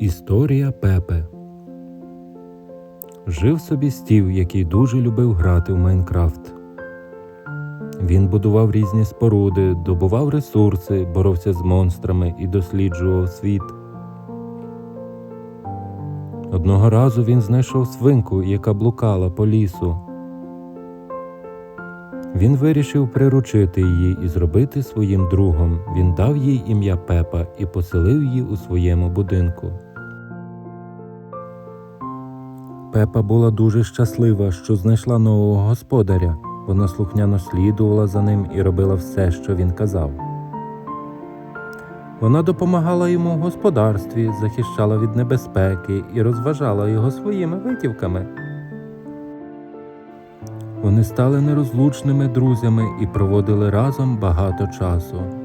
Історія Пепе Жив собі стів, який дуже любив грати в Майнкрафт. Він будував різні споруди, добував ресурси, боровся з монстрами і досліджував світ. Одного разу він знайшов свинку, яка блукала по лісу. Він вирішив приручити її і зробити своїм другом. Він дав їй ім'я Пепа і поселив її у своєму будинку. Пепа була дуже щаслива, що знайшла нового господаря. Вона слухняно слідувала за ним і робила все, що він казав. Вона допомагала йому в господарстві, захищала від небезпеки і розважала його своїми витівками. Вони стали нерозлучними друзями і проводили разом багато часу.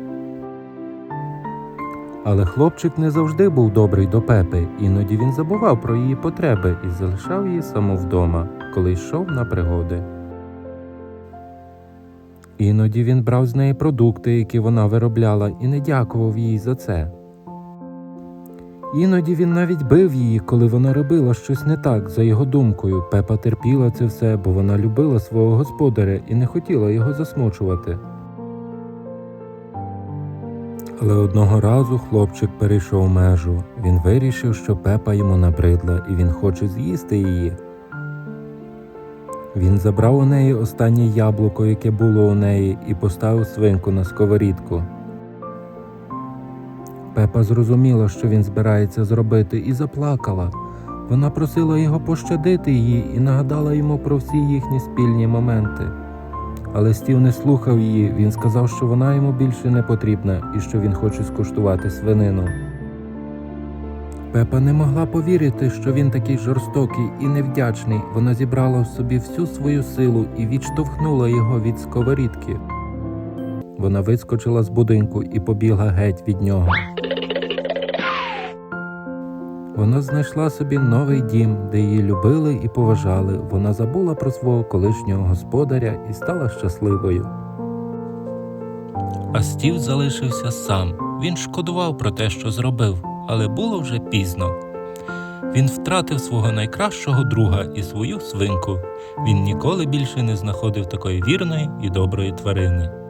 Але хлопчик не завжди був добрий до Пепи, іноді він забував про її потреби і залишав її саму вдома, коли йшов на пригоди. Іноді він брав з неї продукти, які вона виробляла, і не дякував їй за це. Іноді він навіть бив її, коли вона робила щось не так, за його думкою. Пепа терпіла це все, бо вона любила свого господаря і не хотіла його засмучувати. Але одного разу хлопчик перейшов межу. Він вирішив, що Пепа йому набридла і він хоче з'їсти її. Він забрав у неї останнє яблуко, яке було у неї, і поставив свинку на сковорідку. Пепа зрозуміла, що він збирається зробити, і заплакала. Вона просила його пощадити її і нагадала йому про всі їхні спільні моменти. Але Стів не слухав її, він сказав, що вона йому більше не потрібна і що він хоче скуштувати свинину. Пепа не могла повірити, що він такий жорстокий і невдячний. Вона зібрала в собі всю свою силу і відштовхнула його від сковорідки. Вона вискочила з будинку і побігла геть від нього. Вона знайшла собі новий дім, де її любили і поважали. Вона забула про свого колишнього господаря і стала щасливою. А Стів залишився сам. Він шкодував про те, що зробив, але було вже пізно. Він втратив свого найкращого друга і свою свинку. Він ніколи більше не знаходив такої вірної і доброї тварини.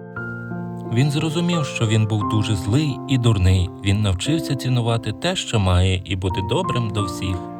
Він зрозумів, що він був дуже злий і дурний. Він навчився цінувати те, що має, і бути добрим до всіх.